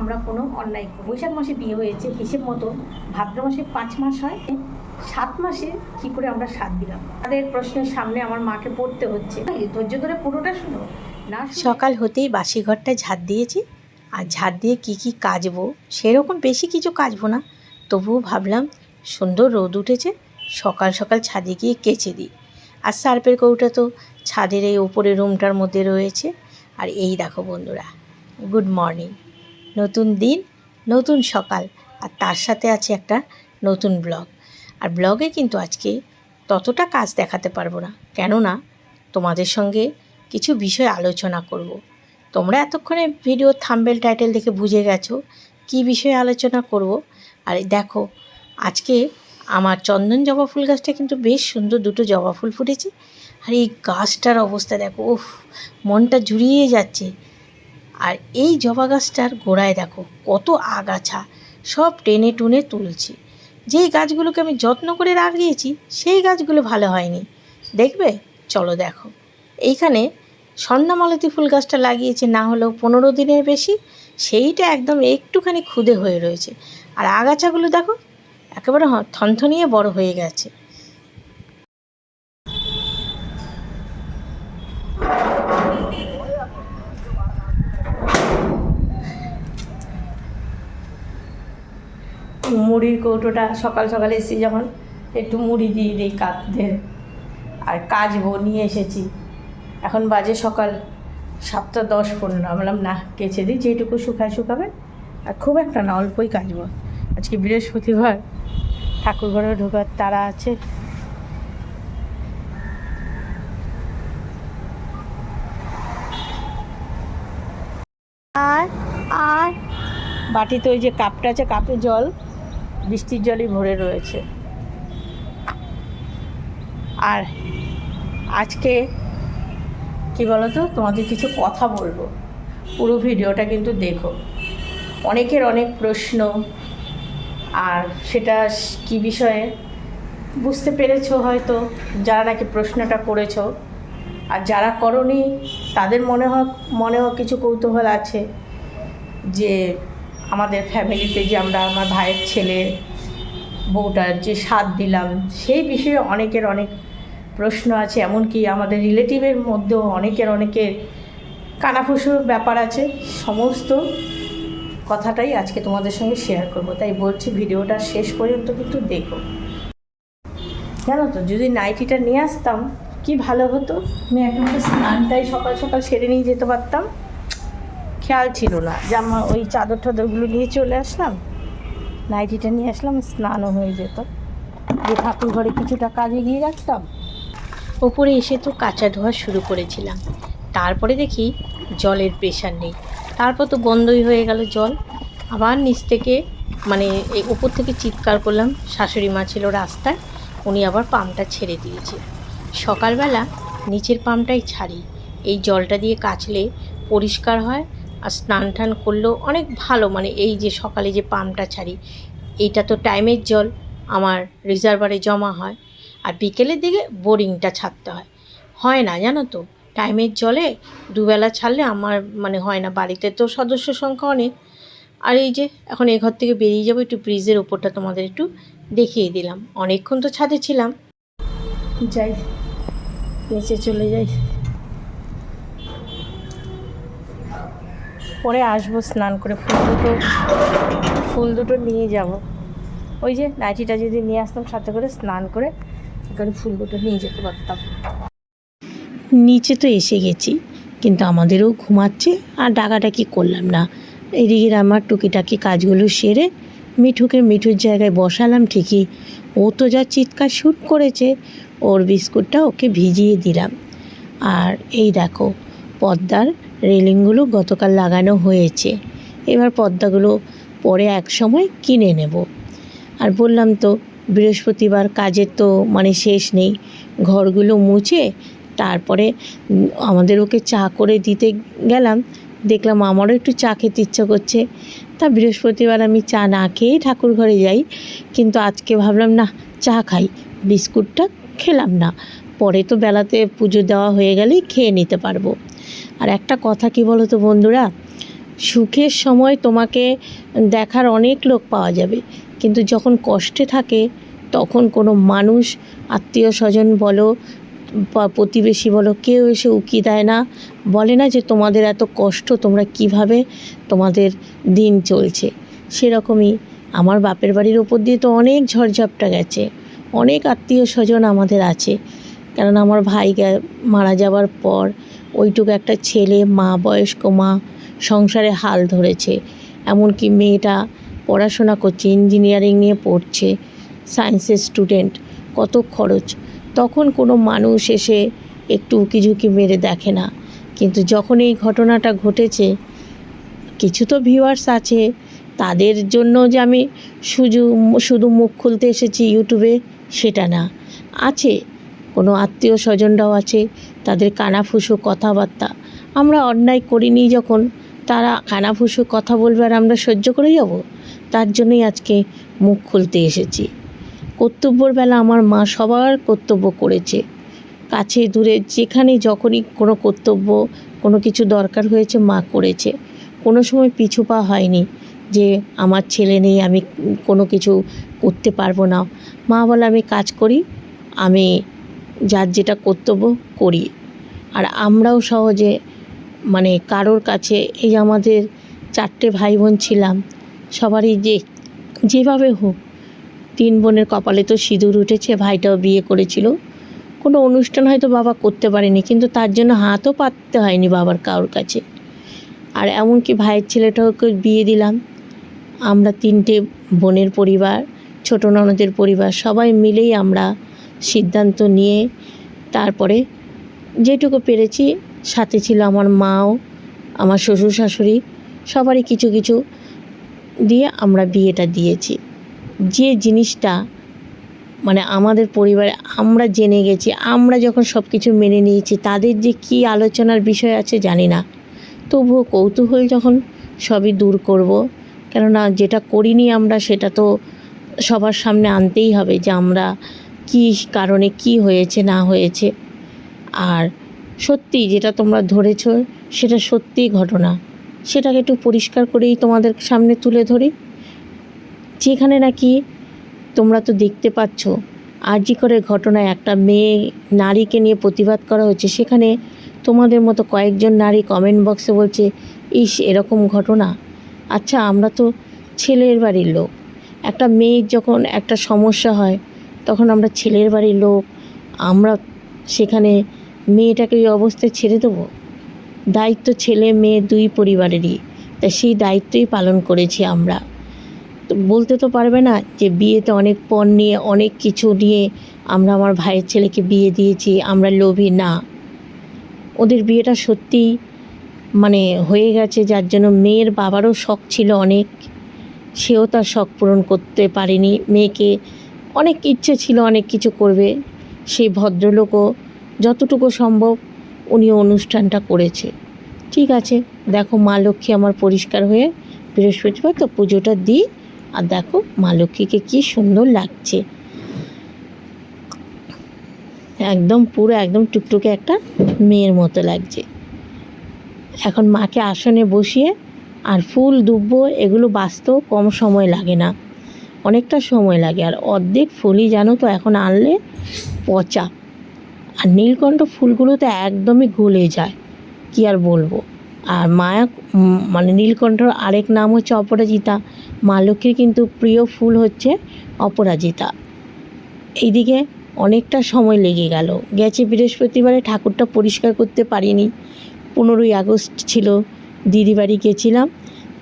আমরা কোনো অন্যায় করি বৈশাখ মাসে বিয়ে হয়েছে, হিসেব মতো ভাদ্র মাসে পাঁচ মাস হয়, সাত মাসে কি করে আমরা সাত দিলাম? তাদের প্রশ্নের সামনে আমার মাকে পড়তে হচ্ছে। ধৈর্য ধরে পুরোটা শুনো। না সকাল হতেই বাসি ঘরটায় ঝাড় দিয়েছি। আর ঝাড় দিয়ে কি কি কাজবো, সেরকম বেশি কিছু কাজবো না। তবুও ভাবলাম, সুন্দর রোদ উঠেছে, সকাল সকাল ছাদে গিয়ে কেচে দিই। আর সার্পের কৌটা তো ছাদের এই ওপরের রুমটার মধ্যে রয়েছে। আর এই দেখো বন্ধুরা, গুড মর্নিং। নতুন দিন, নতুন সকাল। আর তার সাথে আছে একটা নতুন ব্লগ। আর ব্লগে কিন্তু আজকে ততটা কাজ দেখাতে পারব না। কেননা, তোমাদের সঙ্গে কিছু বিষয় আলোচনা করব। তোমরা এতক্ষণে ভিডিও থাম্বেল টাইটেল দেখে বুঝে গেছো কি বিষয়ে আলোচনা করব। আর দেখো, আজকে আমার চন্দন জবা ফুল গাছটা কিন্তু বেশ সুন্দর দুটো জবা ফুল ফুটেছে। আর এই গাছটার অবস্থা দেখো, উফ, মনটা জুড়িয়ে যাচ্ছে। আর এই জবা গাছটার গোড়ায় দেখো, কত আগাছা, সব টেনে টুনে তুলছি। যেই গাছগুলোকে আমি যত্ন করে লাগিয়েছি, সেই গাছগুলো ভালো হয়নি। দেখবে? চলো দেখো। এইখানে স্বর্ণমালতী ফুল গাছটা লাগিয়েছে, না হলেও পনেরো দিনের বেশি। সেইটা একদম একটুখানি খুদে হয়ে রয়েছে। আর আগাছাগুলো দেখো, একেবারে থনথনিয়ে বড় হয়ে গেছে। মুড়ির কৌটোটা সকাল সকালে এসেছি যখন, একটু মুড়ি দিয়ে দিই কাকদের আর কাচবো নিয়ে এসেছি। এখন বাজে সকাল সাতটা দশ পনেরো। বললাম, না, কেচে দিই যেটুকু শুকায় শুকাবে। আর খুব একটা না, অল্পই কাচবো। আজকে বৃহস্পতিবার ঠাকুর ঘরে ঢোকার তারা আছে। আর আর, বাটিতে ওই যে কাপটা আছে, কাপে জল। বৃষ্টির জলই ভরে রয়েছে। আর আজকে, কি বলতো, তোমাদের কিছু কথা বলব। পুরো ভিডিওটা কিন্তু দেখো। অনেকের অনেক প্রশ্ন, আর সেটা কি বিষয়ে? বুঝতে পেরেছ হয়তো, যারা নাকি প্রশ্নটা করেছ। আর যারা করনি, তাদের মনে হয় মনেও কিছু কৌতূহল আছে যে আমাদের ফ্যামিলিতে যে আমরা আমার ভাইয়ের ছেলে, বউটার যে স্বাদ দিলাম, সেই বিষয়ে অনেকের অনেক প্রশ্ন আছে। এমনকি আমাদের রিলেটিভের মধ্যেও অনেকের অনেকের কানাফুসুর ব্যাপার আছে। সমস্ত কথাটাই আজকে তোমাদের সঙ্গে শেয়ার করব। তাই বলছি, ভিডিওটা শেষ পর্যন্ত কিন্তু দেখো। জানো তো, যদি নাইটিটা নিয়ে আসতাম, কি ভালো হতো? আমি একেবারে স্নানটাই সকাল সকাল সেরে নিয়ে যেতে পারতাম। খেয়াল ছিল না যে আমার ওই চাদর টাদরগুলো নিয়ে চলে আসলাম। নাইটিটা নিয়ে আসলাম, স্নানও হয়ে যেত। যে ঠাকুর ঘরে কিছুটা কাজে গিয়ে রাখতাম। ওপরে এসে তো কাঁচা ধোয়া শুরু করেছিলাম। তারপরে দেখি জলের প্রেশার নেই। তারপর তো বন্ধই হয়ে গেল জল। আবার নিচ থেকে মানে এই ওপর থেকে চিৎকার করলাম। শাশুড়ি মা ছিল রাস্তায়, উনি আবার পাম্পটা ছেড়ে দিয়েছে। সকালবেলা নিচের পাম্পটাই ছাড়ি। এই জলটা দিয়ে কাচলে পরিষ্কার হয় আর স্নান টান করলেও অনেক ভালো মানে এই যে সকালে যে পাম্পটা ছাড়ি, এইটা তো টাইমের জল, আমার রিজার্ভারে জমা হয়। আর বিকেলের দিকে বোরিংটা ছাড়তে হয়। হয় না, জানো তো? টাইমের জলে দুবেলা ছাড়লে আমার মানে হয় না, বাড়িতে তো সদস্য সংখ্যা অনেক। আর এই যে এখন এ ঘর থেকে বেরিয়ে যাব, একটু ব্রিজের ওপরটা তোমাদের একটু দেখিয়ে দিলাম। অনেকক্ষণ তো ছাদে ছিলাম। যাই, নিচে চলে যাই। পরে আসব, স্নান করে ফুল দুটো ফুল দুটো নিয়ে যাব। ওই যে নাইটিটা যদি নিয়ে আসতাম সাথে করে স্নান করে, এখানে ফুল দুটো নিয়ে যেতে পারতাম। নিচে তো এসে গেছি, কিন্তু আমাদেরও ঘুমাচ্ছে, আর ডাকাডাকি করলাম না। এদিকে আমার টুকিটাকি কাজগুলো সেরে মিঠুকে মিঠুর জায়গায় বসালাম ঠিকই। ও তো যা চিৎকার শুট করেছে, ওর বিস্কুটটা ওকে ভিজিয়ে দিলাম। আর এই দেখো পর্দার রেলিংগুলো গতকাল লাগানো হয়েছে। এবার পর্দাগুলো পরে এক সময় কিনে নেব। আর বললাম তো, বৃহস্পতিবার কাজের তো মানে শেষ নেই। ঘরগুলো মুছে তারপরে আমাদের ওকে চা করে দিতে গেলাম। দেখলাম আমারও একটু চা খেতে ইচ্ছা করছে। তা বৃহস্পতিবার আমি চা না খেয়েই ঠাকুর ঘরে যাই। কিন্তু আজকে ভাবলাম, না, চা খাই। বিস্কুটটা খেলাম না। পরে তো বেলাতে পুজো দেওয়া হয়ে গেলেই খেয়ে নিতে পারব। আর একটা কথা কি বলো তো বন্ধুরা? সুখের সময় তোমাকে দেখার অনেক লোক পাওয়া যাবে। কিন্তু যখন কষ্টে থাকে, তখন কোনো মানুষ আত্মীয় স্বজন বলো প্রতিবেশী বলো, কেউ এসে উকি দেয় না। বলে না যে তোমাদের এত কষ্ট, তোমরা কীভাবে তোমাদের দিন চলছে? সেরকমই আমার বাপের বাড়ির ওপর দিয়ে তো অনেক ঝড়ঝাপটা গেছে। অনেক আত্মীয় স্বজন আমাদের আছে। কারণ আমার ভাই মারা যাওয়ার পর ওইটুকু একটা ছেলে, মা বয়স্ক, মা সংসারে হাল ধরেছে। এমনকি মেয়েটা পড়াশোনা করছে ইঞ্জিনিয়ারিং নিয়ে পড়ছে সায়েন্সের স্টুডেন্ট কত খরচ। তখন কোনো মানুষ এসে একটু উকিঝুঁকি মেরে দেখে না। কিন্তু যখন এই ঘটনাটা ঘটেছে, কিছু তো ভিউয়ার্স আছে। তাদের জন্য যে আমি শুধু শুধু মুখ খুলতে এসেছি ইউটিউবে, সেটা না। আছে, কোনো আত্মীয় স্বজনরাও আছে। তাদের কানাফুসো কথাবার্তা। আমরা অন্যায় করিনি যখন, তারা কানাফুসো কথা বলবে আর আমরা সহ্য করে যাব? তার জন্যই আজকে মুখ খুলতে এসেছি। কর্তব্যর বেলা আমার মা সবার কর্তব্য করেছে। কাছে দূরে যেখানে যখনই কোনো কর্তব্য, কোনো কিছু দরকার হয়েছে মা করেছে। কোনো সময় পিছু পা হয়নি যে আমার ছেলে নেই, আমি কোনো কিছু করতে পারব না। মা বলে, আমি কাজ করি, আমি যার যেটা কর্তব্য করি। আর আমরাও সহজে মানে কারোর কাছে এই আমাদের চারটে ভাই বোন ছিলাম, সবারই যে, যেভাবে হোক, তিন বোনের কপালে তো সিঁদুর উঠেছে, ভাইটাও বিয়ে করেছিল। কোনো অনুষ্ঠান হয়তো বাবা করতে পারেনি, কিন্তু তার জন্য হাতও পাততে হয়নি বাবার কারোর কাছে। আর এমনকি ভাইয়ের ছেলেটাকে বিয়ে দিলাম। আমরা তিনটে বোনের পরিবার, ছোটো ননদের পরিবার, সবাই মিলেই আমরা সিদ্ধান্ত নিয়ে তারপরে যেটুকু পেরেছি, সাথে ছিল আমার মাও, আমার শ্বশুর শাশুড়ি, সবারই কিছু কিছু দিয়ে আমরা বিয়েটা দিয়েছি। যে জিনিসটা মানে আমাদের পরিবারে আমরা জেনে গেছি, আমরা যখন সব কিছু মেনে নিয়েছি, তাদের যে কী আলোচনার বিষয় আছে জানি না। তবুও কৌতূহল যখন সবই দূর করব, কেননা যেটা করিনি আমরা সেটা তো সবার সামনে আনতেই হবে যে আমরা কী কারণে কি হয়েছে, না হয়েছে। আর সত্যি যেটা তোমরা ধরেছ, সেটা সত্যিই ঘটনা। সেটাকে একটু পরিষ্কার করেই তোমাদের সামনে তুলে ধরি। যেখানে নাকি তোমরা তো দেখতে পাচ্ছ আরজি করে ঘটনায় একটা মেয়ে নারীকে নিয়ে প্রতিবাদ করা হচ্ছে সেখানে তোমাদের মতো কয়েকজন নারী কমেন্ট বক্সে বলছে, ইস, এরকম ঘটনা? আচ্ছা আমরা তো ছেলের বাড়ির লোক। একটা মেয়ের যখন একটা সমস্যা হয় তখন আমরা ছেলের বাড়ির লোক, আমরা সেখানে মেয়েটাকে ওই অবস্থায় ছেড়ে দেবো। দায়িত্ব ছেলে, মেয়ে দুই পরিবারেরই। তা সেই দায়িত্বই পালন করেছি আমরা। তো বলতে তো পারবে না যে বিয়েতে অনেক পণ নিয়ে, অনেক কিছু নিয়ে আমরা আমার ভাইয়ের ছেলেকে বিয়ে দিয়েছি, আমরা লোভী না। ওদের বিয়েটা সত্যিই মানে হয়ে গেছে, যার জন্য মেয়ের বাবারও শখ ছিল অনেক। সেও তার শখ পূরণ করতে পারেনি। মেয়েকে অনেক ইচ্ছে ছিল, অনেক কিছু করবে। সেই ভদ্রলোকও যতটুকু সম্ভব উনি অনুষ্ঠানটা করেছে। ঠিক আছে, দেখো মা লক্ষ্মী আমার পরিষ্কার হয়ে বৃহস্পতিবার তো পুজোটা দিই। আর দেখো মা লক্ষ্মীকে কী সুন্দর লাগছে। একদম পুরো, একদম টুকটুকে একটা মেয়ের মতো লাগছে। এখন মাকে আসনে বসিয়ে আর ফুল, দুব্ব এগুলো বাঁচতেও কম সময় লাগে না। অনেকটা সময় লাগে। আর অর্ধেক ফুলই জানো তো এখন আনলে? পচা। আর নীলকণ্ঠ ফুলগুলো তো একদমই গলে যায়। কি আর বলব? আর মায়া মানে নীলকণ্ঠর আরেক নাম হচ্ছে অপরাজিতা। মা লক্ষ্মীর কিন্তু প্রিয় ফুল হচ্ছে অপরাজিতা। এইদিকে অনেকটা সময় লেগে গেল। গেছে বৃহস্পতিবারে, ঠাকুরটা পরিষ্কার করতে পারিনি। পনেরোই আগস্ট ছিল দিদি বাড়ি গেছিলাম।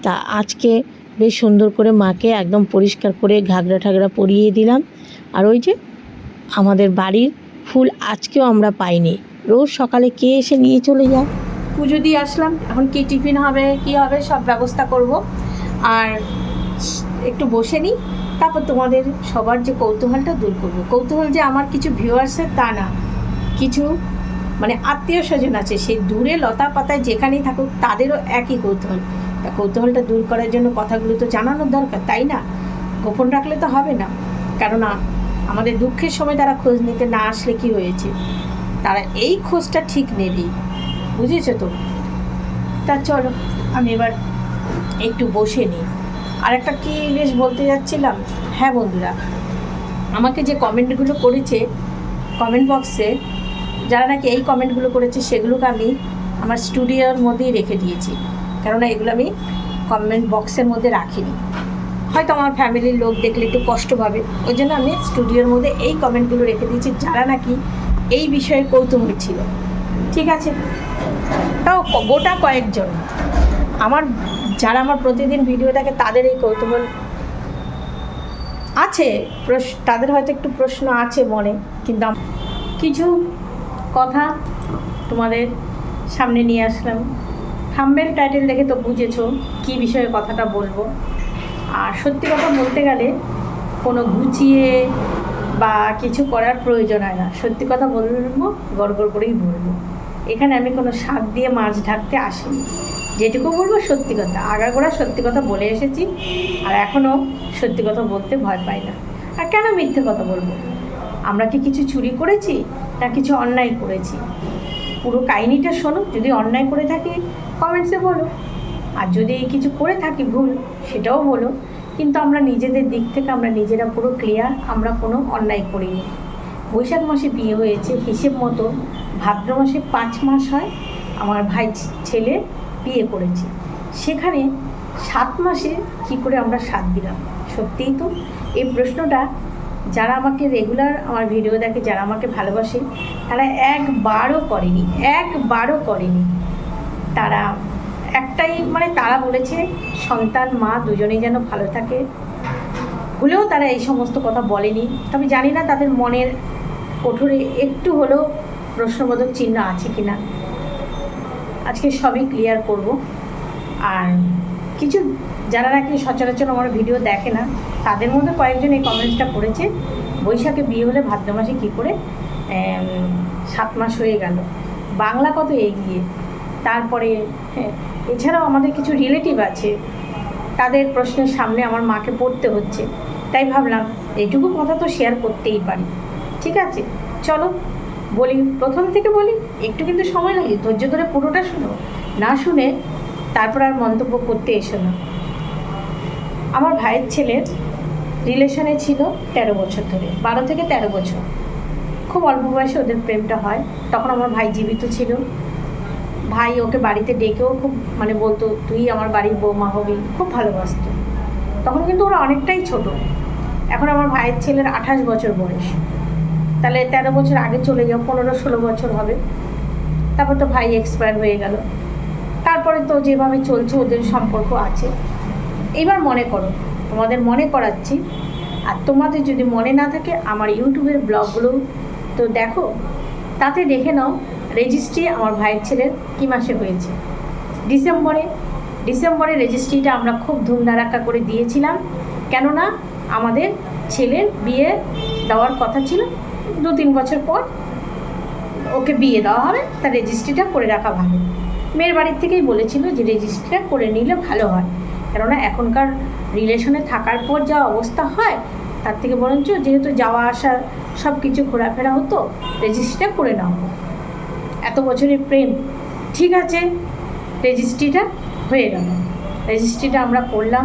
তা আজকে বেশ সুন্দর করে মাকে একদম পরিষ্কার করে ঘাগরা ঠাগরা পরিয়ে দিলাম। আর ওই যে আমাদের বাড়ির ফুল আজকেও আমরা পাইনি। রোজ সকালে কে এসে নিয়ে চলে যায়? পুজো দিয়ে আসলাম। এখন কি টিফিন হবে, কি হবে, সব ব্যবস্থা করব। আর একটু বসে নিই, তারপর তোমাদের সবার যে কৌতূহলটা দূর করব। কৌতূহল যে আমার কিছু ভিউয়ার্সের তা না। কিছু মানে আত্মীয় স্বজন আছে, সেই দূরে লতা পাতায় যেখানেই থাকুক, তাদেরও একই কৌতূহল। তা কৌতূহলটা দূর করার জন্য কথাগুলো তো জানানোর দরকার, তাই না? গোপন রাখলে তো হবে না। কেননা আমাদের দুঃখের সময় তারা খোঁজ নিতে না আসলে কি হয়েছে? তারা এই খোঁজটা ঠিক নেবেই বুঝেছ তো? তা চলো, আমি এবার একটু বসে নিই। আর একটা কী বেশ বলতে যাচ্ছিলাম? হ্যাঁ বন্ধুরা, আমাকে যে কমেন্টগুলো করেছে, কমেন্ট বক্সে, যারা নাকি এই কমেন্টগুলো করেছে, সেগুলোকে আমি আমার স্টুডিওর মধ্যেই রেখে দিয়েছি। কেননা এগুলো আমি কমেন্ট বক্সের মধ্যে রাখিনি। হয়তো আমার ফ্যামিলির লোক দেখলে একটু কষ্ট পাবে। ওই জন্য আমি স্টুডিওর মধ্যে এই কমেন্টগুলো রেখে দিয়েছি, যারা নাকি এই বিষয়ে কৌতূহলী ছিল। ঠিক আছে? তাও গোটা কয়েকজন। আমার, যারা আমার প্রতিদিন ভিডিও দেখে তাদের এই কৌতূহল আছে। তাদের হয়তো একটু প্রশ্ন আছে মনে, কিন্তু কিছু কথা তোমাদের সামনে নিয়ে আসলাম। থাম্বেল টাইটেল দেখে তো বুঝেছ কী বিষয়ে কথাটা বলব। আর সত্যি কথা বলতে গেলে কোনো গুছিয়ে বা কিছু করার প্রয়োজন হয় না। সত্যি কথা বলব, গড়গড় করেই বলব। এখানে আমি কোনো শাক দিয়ে মাছ ঢাকতে আসিনি। যেটুকু বলব সত্যি কথা। আগাগোড়া সত্যি কথা বলে এসেছি আর এখনও সত্যি কথা বলতে ভয় পাই না। আর কেন মিথ্যে কথা বলব? আমরা কি কিছু চুরি করেছি না কিছু অন্যায় করেছি? পুরো কাহিনিটা শোনো। যদি অন্যায় করে থাকি কমেন্টসে বলো। আর যদি কিছু করে থাকি ভুল, সেটাও বলো। কিন্তু আমরা নিজেদের দিক থেকে আমরা নিজেরা পুরো ক্লিয়ার আমরা কোনো অন্যায় করিনি। বৈশাখ মাসে বিয়ে হয়েছে, হিসেব মতো ভাদ্র মাসে পাঁচ মাস হয় আমার ভাই ছেলে বিয়ে করেছে। সেখানে সাত মাসে কি করে আমরা সাত দিলাম? সত্যিই তো, এই প্রশ্নটা যারা আমাকে রেগুলার আমার ভিডিও দেখে, যারা আমাকে ভালোবাসে, তারা একবারও করেনি একবারও করেনি। তারা, একটাই মানে তারা বলেছে, সন্তান, মা দুজনেই যেন ভালো থাকে। হলেও তারা এই সমস্ত কথা বলেনি। তবে জানি না তাদের মনের কঠোরে একটু হলেও প্রশ্নবোধক চিহ্ন আছে কি না আজকে সবই ক্লিয়ার করব। আর কিছু যারা নাকি সচরাচর আমার ভিডিও দেখে না, তাদের মধ্যে কয়েকজন এই কমেন্টসটা করেছে, বৈশাখে বিয়ে হলে ভাদ্র মাসে কী করে সাত মাস হয়ে গেল। বাংলা কত এগিয়ে? তারপরে হ্যাঁ, এছাড়াও আমাদের কিছু রিলেটিভ আছে তাদের প্রশ্নের সামনে আমার মাকে পড়তে হচ্ছে। তাই ভাবলাম এইটুকু কথা তো শেয়ার করতেই পারি। ঠিক আছে চলো বলি প্রথম থেকে বলি একটু কিন্তু সময় লাগে ধৈর্য ধরে পুরোটা শোনো। না শুনে তারপর আর মন্তব্য করতে এসো না। আমার ভাইয়ের ছেলের রিলেশনে ছিল তেরো বছর ধরে বারো থেকে তেরো বছর। খুব অল্প বয়সে ওদের প্রেমটা হয় তখন আমার ভাই জীবিত ছিল। ভাই ওকে বাড়িতে ডেকেও খুব মানে বলতো, তুই আমার বাড়ির বৌমা হবি। খুব ভালোবাসতো। তখন কিন্তু ওরা অনেকটাই ছোট। এখন আমার ভাইয়ের ছেলের আঠাশ বছর বয়স। তাহলে তেরো বছর আগে চলে যাও, পনেরো ষোলো বছর হবে। তারপর তো ভাই এক্সপায়ার হয়ে গেল। তারপরে তো যেভাবে চলছে ওদের সম্পর্ক আছে। এবার মনে করো, তোমাদের মনে করাচ্ছি, আর তোমাদের যদি মনে না থাকে, আমার ইউটিউবের ব্লগগুলো তো দেখো, তাতে দেখে নাও রেজিস্ট্রি আমার ভাইয়ের ছেলের কী মাসে হয়েছে? ডিসেম্বরে। ডিসেম্বরে রেজিস্ট্রিটা আমরা খুব ধুমধারাক্কা করে দিয়েছিলাম। কেননা আমাদের ছেলের বিয়ে দেওয়ার কথা ছিল। দু তিন বছর পর ওকে বিয়ে দেওয়া হবে, তার রেজিস্ট্রিটা করে রাখা ভালো। মেয়ের বাড়ির থেকেই বলেছিল যে রেজিস্ট্রিটা করে নিলে ভালো হয়। কেননা এখনকার রিলেশনে থাকার পর যা অবস্থা হয়, তার থেকে বরঞ্চ যেহেতু যাওয়া আসা সব কিছু ঘোরাফেরা হতো রেজিস্ট্রিটা করে নাও এত বছরের প্রেম। ঠিক আছে রেজিস্ট্রিটা হয়ে গেল। রেজিস্ট্রিটা আমরা করলাম,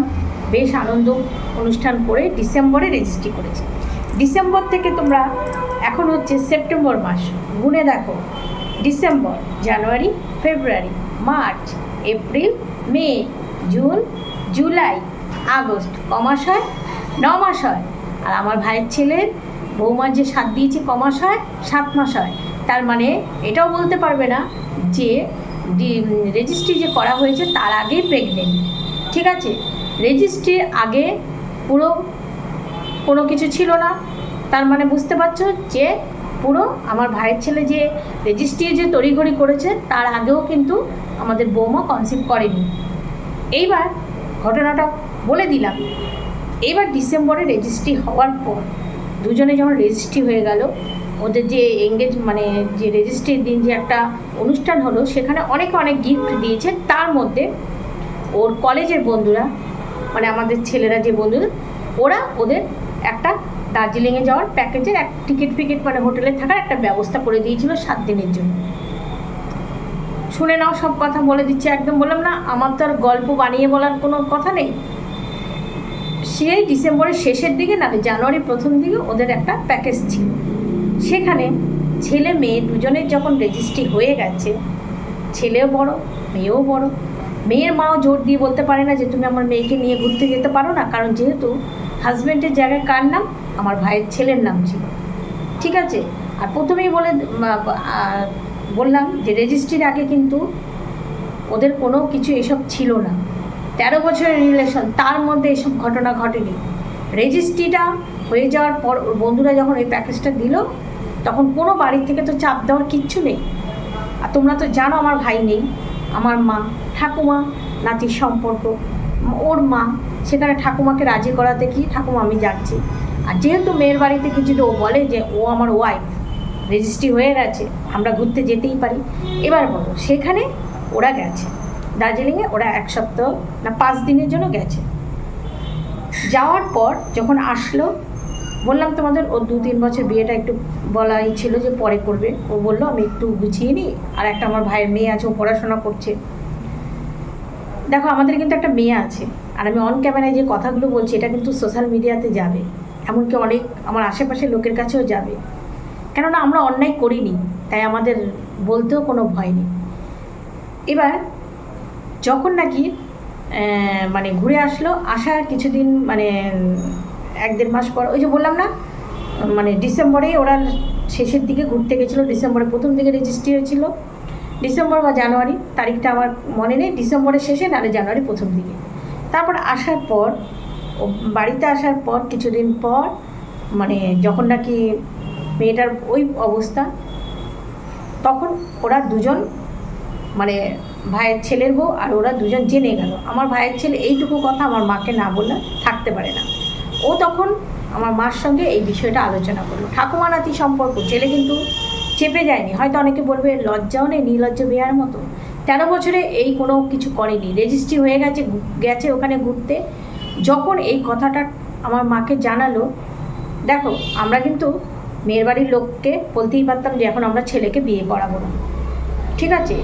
বেশ আনন্দ অনুষ্ঠান করে ডিসেম্বরে রেজিস্ট্রি করেছি। ডিসেম্বর থেকে তোমরা, এখন হচ্ছে সেপ্টেম্বর মাস, গুনে দেখো। December, January, February, March, April, May, June, July, August কমাস হয় ন মাস হয় আর আমার ভাইয়ের ছেলের বৌমার যে সাত দিয়েছে কমাস হয় সাত মাস হয় তার মানে এটাও বলতে পারবে না যে রেজিস্ট্রি যে করা হয়েছে তার আগেই প্রেগনেন্ট ঠিক আছে? রেজিস্ট্রির আগে পুরো, কোনো কিছু ছিল না। তার মানে বুঝতে পারছ যে পুরো আমার ভাইয়ের ছেলে যে রেজিস্ট্রি যে তড়িঘড়ি করেছে, তার আগেও কিন্তু আমাদের বৌমা কনসিভ করেনি। এইবার ঘটনাটা বলে দিলাম। এইবার ডিসেম্বরে রেজিস্ট্রি হওয়ার পর দুজনে যখন রেজিস্ট্রি হয়ে গেল ওদের যে এঙ্গেজ মানে যে রেজিস্ট্রির দিন যে একটা অনুষ্ঠান হলো, সেখানে অনেকে অনেক গিফট দিয়েছে। তার মধ্যে ওর কলেজের বন্ধুরা মানে আমাদের ছেলেরা যে বন্ধুরা, ওরা ওদের একটা দার্জিলিংয়ে যাওয়ার প্যাকেজের এক টিকিট ফিকিট মানে হোটেলে থাকার একটা ব্যবস্থা করে দিয়েছিল সাত দিনের জন্য। শুনে নাও, সব কথা বলে দিচ্ছে। একদম বললাম না, আমার তো আর গল্প বানিয়ে বলার কোনো কথা নেই। সেই ডিসেম্বরের শেষের দিকে না, জানুয়ারির প্রথম দিকে ওদের একটা প্যাকেজ ছিল। সেখানে ছেলে মেয়ে দুজনের যখন রেজিস্ট্রি হয়ে গেছে, ছেলেও বড়, মেয়েও বড়। মেয়ের মাও জোর দিয়ে বলতে পারে না যে, তুমি আমার মেয়েকে নিয়ে ঘুরতে যেতে পারো না, কারণ যেহেতু হাজব্যান্ডের জায়গায় কার নাম? আমার ভাইয়ের ছেলের নাম ছিল। ঠিক আছে? আর প্রথমেই বলে বললাম যে রেজিস্ট্রির আগে কিন্তু ওদের কোনো কিছু এসব ছিল না। তেরো বছরের রিলেশন তার মধ্যে এসব ঘটনা ঘটেনি। রেজিস্ট্রিটা হয়ে যাওয়ার পর ওর বন্ধুরা যখন এই প্যাকেজটা দিল তখন কোনো বাড়ির থেকে তো চাপ দেওয়ার কিচ্ছু নেই। আর তোমরা তো জানো আমার ভাই নেই, আমার মা, ঠাকুমা, নাতির সম্পর্ক। ওর মা, সেখানে ঠাকুমাকে রাজি করাতে কি ঠাকুমা আমি যাচ্ছি। আর যেহেতু মেয়ের বাড়িতে কিছু ও বলে যে ও আমার ওয়াইফ রেজিস্ট্রি হয়ে গেছে, আমরা ঘুরতে যেতেই পারি। এবার বলো, সেখানে ওরা গেছে। দার্জিলিংয়ে ওরা এক সপ্তাহ না, পাঁচ দিনের জন্য গেছে। যাওয়ার পর যখন আসলো বললাম তোমাদের ও দু তিন বছর বিয়েটা একটু বলাই ছিল যে পরে করবে। ও বলল, আমি একটু গুছিয়ে নিই। আর একটা আমার ভাইয়ের মেয়ে আছে, ও পড়াশোনা করছে। দেখো, আমাদের কিন্তু একটা মেয়ে আছে। আর আমি অন ক্যামেরায় যে কথাগুলো বলছি, এটা কিন্তু সোশ্যাল মিডিয়াতে যাবে। এমনকি অনেক আমার আশেপাশের লোকের কাছেও যাবে। কেননা আমরা অন্যায় করিনি, তাই আমাদের বলতেও কোনো ভয় নেই। এবার, যখন নাকি মানে ঘুরে আসলো, আসার কিছুদিন মানে এক দেড় মাস পর, ওই যে বললাম না মানে ডিসেম্বরে ওরা শেষের দিকে ঘুরতে গেছিল, ডিসেম্বরের প্রথম দিকে রেজিস্ট্রি হয়েছিল। ডিসেম্বর বা জানুয়ারি, তারিখটা আমার মনে নেই, ডিসেম্বরের শেষে নাহলে জানুয়ারি প্রথম দিকে। তারপর আসার পর বাড়িতে আসার পর, কিছুদিন পর মানে যখন নাকি মেয়েটার ওই অবস্থা, তখন ওরা দুজন মানে ভাইয়ের ছেলের বউ আর ওরা দুজন জেনে গেল। আমার ভাইয়ের ছেলে এইটুকু কথা আমার মাকে না বললে থাকতে পারে না। ও তখন আমার মার সঙ্গে এই বিষয়টা আলোচনা করল। ঠাকুমা নাতি সম্পর্ক, ছেলে কিন্তু চেপে যায়নি। হয়তো অনেকে বলবে, লজ্জাও নেই নির্লজ্জ বেয়ার মতো। তেরো বছরে এই কোনো কিছু করেনি। রেজিস্ট্রি হয়ে গেছে গেছে ওখানে ঘুরতে। যখন এই কথাটা আমার মাকে জানালো, দেখো, আমরা কিন্তু মেয়ের বাড়ির লোককে বলতেই পারতাম যে, এখন আমরা ছেলেকে বিয়ে করাবো না। ঠিক আছে?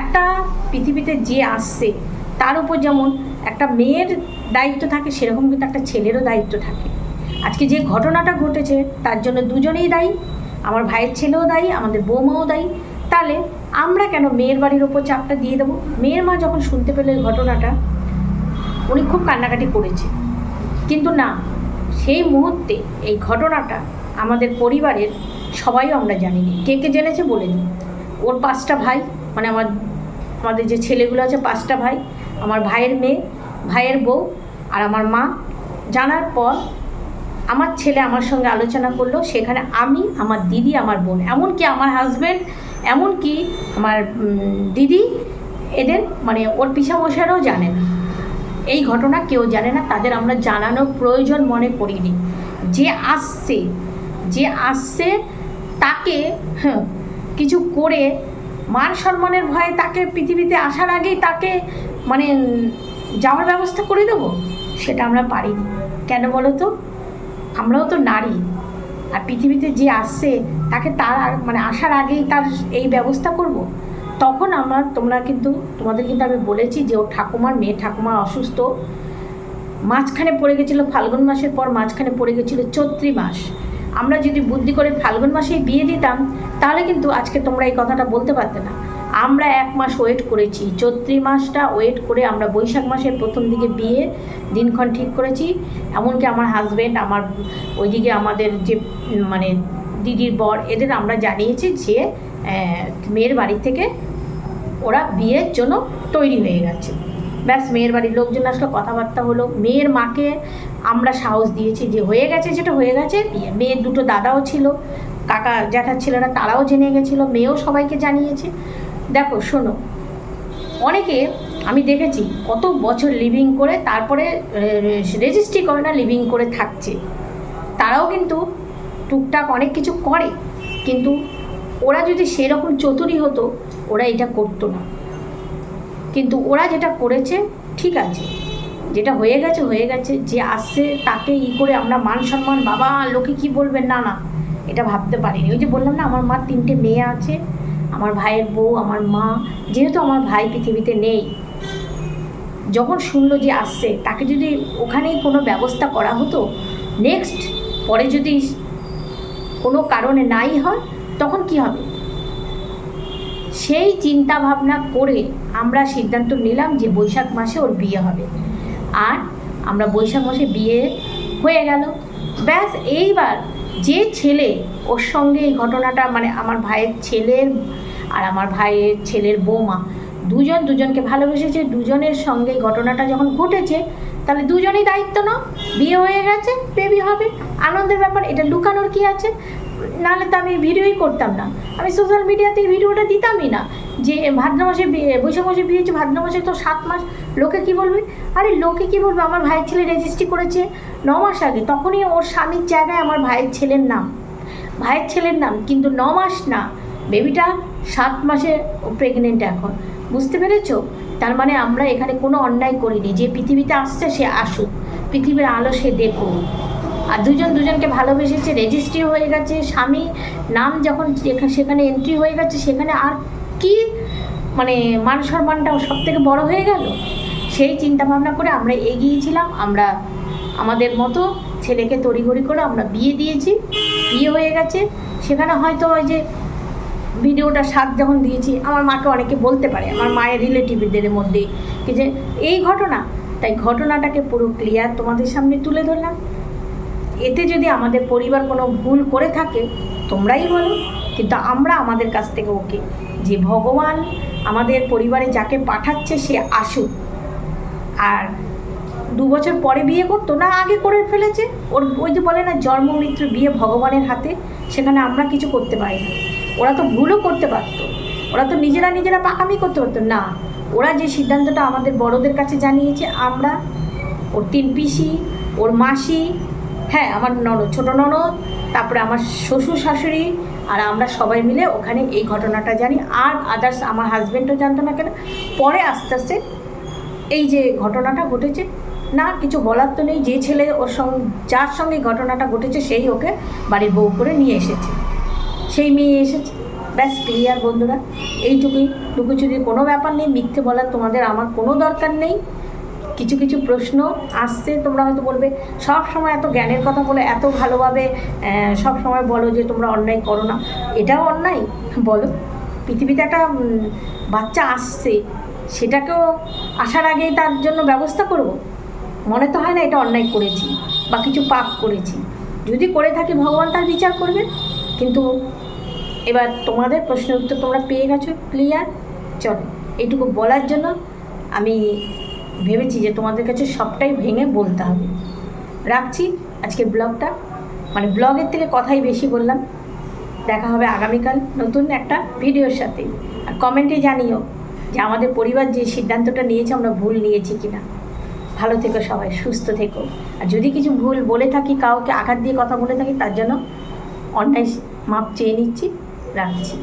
একটা পৃথিবীতে যে আসছে তার উপর যেমন একটা মেয়ের দায়িত্ব থাকে, সেরকম কিন্তু একটা ছেলেরও দায়িত্ব থাকে। আজকে যে ঘটনাটা ঘটেছে, তার জন্য দুজনেই দায়ী, আমার ভাইয়ের ছেলেও দায়ী, আমাদের বৌমাও দায়ী। তাহলে আমরা কেন মেয়ের বাড়ির ওপর চাপটা দিয়ে দেবো? মেয়ের মা যখন শুনতে পেল এই ঘটনাটা, উনি খুব কান্নাকাটি করেছে। কিন্তু না, সেই মুহূর্তে এই ঘটনাটা আমাদের পরিবারের সবাইও আমরা জানি কে কে জেনেছে বলে দিই। ওর পাঁচটা ভাই মানে আমার, আমাদের যে ছেলেগুলো আছে, পাঁচটা ভাই আমার ভাইয়ের মেয়ে ভাইয়ের বউ আর আমার মা। জানার পর আমার ছেলে আমার সঙ্গে আলোচনা করল সেখানে আমি আমার দিদি আমার বোন এমনকি আমার হাজব্যান্ড এমনকি আমার দিদি এদের মানে ওর পিসামশাইরাও জানে না। এই ঘটনা কেউ জানে না তাদের আমরা জানানোর প্রয়োজন মনে করিনি। যে আসছে যে আসছে তাকে হ্যাঁ, কিছু করে মান সম্মানের ভয়ে তাকে পৃথিবীতে আসার আগেই তাকে মানে যাওয়ার ব্যবস্থা করে দেবো? সেটা আমরা পারিনি। কেন বলো তো? আমরাও তো নারী। আর পৃথিবীতে যে আসছে, তাকে তার মানে আসার আগেই তার এই ব্যবস্থা করব। তখন আমরা, তোমরা কিন্তু, তোমাদের কিন্তু আমি বলেছি যে ও ঠাকুমার মেয়ে, ঠাকুমা অসুস্থ। মাঝখানে পড়ে গেছিল ফাল্গুন মাসের পর মাঝখানে পড়ে গেছিল চৈত্রি মাস। আমরা যদি বুদ্ধি করে ফাল্গুন মাসেই বিয়ে দিতাম, তাহলে কিন্তু আজকে তোমরা এই কথাটা বলতে পারতে না। আমরা এক মাস ওয়েট করেছি। চৈত্রি মাসটা ওয়েট করে আমরা বৈশাখ মাসের প্রথম দিকে বিয়ে দিনক্ষণ ঠিক করেছি। এমনকি আমার হাজব্যান্ড আমার ওইদিকে আমাদের যে মানে দিদির বর, এদের আমরা জানিয়েছি যে মেয়ের বাড়ি থেকে ওরা বিয়ের জন্য তৈরি হয়ে গেছে। ব্যাস, মেয়ের বাড়ির লোকজন আসলো, কথাবার্তা হলো। মেয়ের মাকে আমরা সাহস দিয়েছি যে হয়ে গেছে যেটা হয়ে গেছে মেয়ের দুটো দাদাও ছিল, কাকা জ্যাঠার ছেলেরা তারাও জেনে গেছিল, মেয়েও সবাইকে জানিয়েছে। দেখো, শোনো। অনেকে, আমি দেখেছি, কত বছর লিভিং করে তারপরে রেজিস্ট্রি করে না লিভিং করে থাকছে। তারাও কিন্তু টুকটাক অনেক কিছু করে, কিন্তু ওরা যদি সেরকম চতুরই হতো, ওরা এটা করতো না। কিন্তু ওরা যেটা করেছে, ঠিক আছে। যেটা হয়ে গেছে হয়ে গেছে, যে আসছে, তাকে ই করে আমরা মান সম্মান, বাবা, লোকে কি বলবেন না না, এটা ভাবতে পারিনি। ওই যে বললাম না, আমার মার তিনটে মেয়ে আছে আমার ভাইয়ের বউ, আমার মা, যেহেতু আমার ভাই পৃথিবীতে নেই, যখন শুনলো যে আসছে, তাকে যদি ওখানেই কোনো ব্যবস্থা করা হতো নেক্সট পরে যদি কোনো কারণে নাই হয়, তখন কি হবে? সেই চিন্তা ভাবনা করে আমরা সিদ্ধান্ত নিলাম যে বৈশাখ মাসে ওর বিয়ে হবে। আর আমরা বৈশাখ মাসে বিয়ে হয়ে গেল। ব্যাস, এইবার যে ছেলে ওর সঙ্গে এই ঘটনাটা মানে আমার ভাইয়ের ছেলের আর আমার ভাইয়ের ছেলের বৌমা, দুজন দুজনকে ভালোবেসেছে, দুজনের সঙ্গে ঘটনাটা যখন ঘটেছে, তাহলে দুজনেই দায়িত্ব নাও, বিয়ে হয়ে গেছে বেবি হবে। আনন্দের ব্যাপার, এটা লুকানোর কি আছে? নাহলে তো আমি ভিডিওই করতাম না। আমি সোশ্যাল মিডিয়াতে ভিডিওটা দিতামই না। যে ভাদ্র মাসে বিয়ে বৈশাখ মাসে বিয়ে হয়েছে ভাদ্র মাসে তো সাত মাস, লোকে কি বলবে? আরে লোকে কি বলবে? আমার ভাইয়ের ছেলে রেজিস্ট্রি করেছে ন মাস আগে। তখনই ওর স্বামীর জায়গায় আমার ভাইয়ের ছেলের নাম। ভাইয়ের ছেলের নাম, কিন্তু ন মাস না। বেবিটা সাত মাসে প্রেগনেন্ট এখন। বুঝতে পেরেছ? তার মানে আমরা এখানে কোনো অন্যায় করিনি। যে পৃথিবীতে আসছে, সে আসুক। পৃথিবীর আলো সে দেখুক। আর দুজন দুজনকে ভালোবেসেছে রেজিস্ট্রি হয়ে গেছে। স্বামী নাম যখন যেখা- সেখানে এন্ট্রি হয়ে গেছে, সেখানে আর কি মানে মান সম্মানটাও সব থেকে বড় হয়ে গেল? সেই চিন্তা ভাবনা করে আমরা এগিয়েছিলাম আমরা আমাদের মতো ছেলেকে তড়িঘড়ি করে আমরা বিয়ে দিয়েছি। বিয়ে হয়ে গেছে। সেখানে হয়তো ওই যে ভিডিওটা সাত যখন দিয়েছি, আমার মাকে অনেকে বলতে পারে, আমার মায়ের রিলেটিভদের মধ্যে কি যে এই ঘটনা। তাই ঘটনাটাকে পুরো ক্লিয়ার তোমাদের সামনে তুলে ধরলাম। এতে যদি আমাদের পরিবার কোনো ভুল করে থাকে, তোমরাই বলো। কিন্তু আমরা আমাদের কাছ থেকে ওকে, যে ভগবান আমাদের পরিবারে যাকে পাঠাচ্ছে সে আসুক। আর দু বছর পরে বিয়ে করতো? না, আগে করে ফেলেছে। ওর ওই যে বলে না, জন্ম, মৃত্যু বিয়ে ভগবানের হাতে, সেখানে আমরা কিছু করতে পারি না ওরা তো ভুলও করতে পারতো। ওরা তো নিজেরা নিজেরা পাকামি করতে পারতো। না, ওরা যে সিদ্ধান্তটা আমাদের বড়দের কাছে জানিয়েছে, আমরা, ওর তিন পিসি, ওর মাসি হ্যাঁ আমার ননদ, ছোটো ননদ, তারপরে আমার শ্বশুর, শাশুড়ি, আর আমরা সবাই মিলে ওখানে এই ঘটনাটা জানি। আর আদার্স আমার হাজব্যান্ডও জানতো না কেন, পরে আস্তে আস্তে এই যে ঘটনাটা ঘটেছে, না, কিছু বলার তো নেই, যে ছেলে ওর সঙ্গে, যার সঙ্গে ঘটনাটা ঘটেছে, সেই ওকে বাড়ির বউ করে নিয়ে এসেছে। সেই মেয়ে এসেছে। ব্যাস, ক্লিয়ার বন্ধুরা, এইটুকুই। লুকোচুরির কোনো ব্যাপার নেই, মিথ্যে বলার তোমাদের আমার কোনো দরকার নেই। কিছু কিছু প্রশ্ন আসছে, তোমরা হয়তো বলবে, সব সময় এত জ্ঞানের কথা বলে, এত ভালোভাবে সব সময় বলো যে তোমরা অন্যায় করো না। এটাও অন্যায়, বলো। পৃথিবীতে একটা বাচ্চা আসছে সেটাকেও আসার আগেই তার জন্য ব্যবস্থা করব। মনে তো হয় না এটা অন্যায় করেছি বা কিছু পাপ করেছি। যদি করে থাকি, ভগবান তার বিচার করবে। কিন্তু এবার তোমাদের প্রশ্নের উত্তর তোমরা পেয়ে গেছো ক্লিয়ার চলো, এইটুকু বলার জন্য আমি ভেবেছি যে তোমাদের কাছে সবটাই ভেঙে বলতে হবে। রাখছি আজকের ব্লগটা। মানে ব্লগের থেকে কথাই বেশি বললাম। দেখা হবে আগামীকাল নতুন একটা ভিডিওর সাথে। আর কমেন্টে জানিও। যে আমাদের পরিবার যে সিদ্ধান্তটা নিয়েছে, আমরা ভুল নিয়েছি কি না ভালো থেকো সবাই, সুস্থ থেকো। আর যদি কিছু ভুল বলে থাকি, কাউকে আঘাত দিয়ে কথা বলে থাকি, তার জন্য অন্যায় মাপ চেয়ে নিচ্ছি, রাখছি।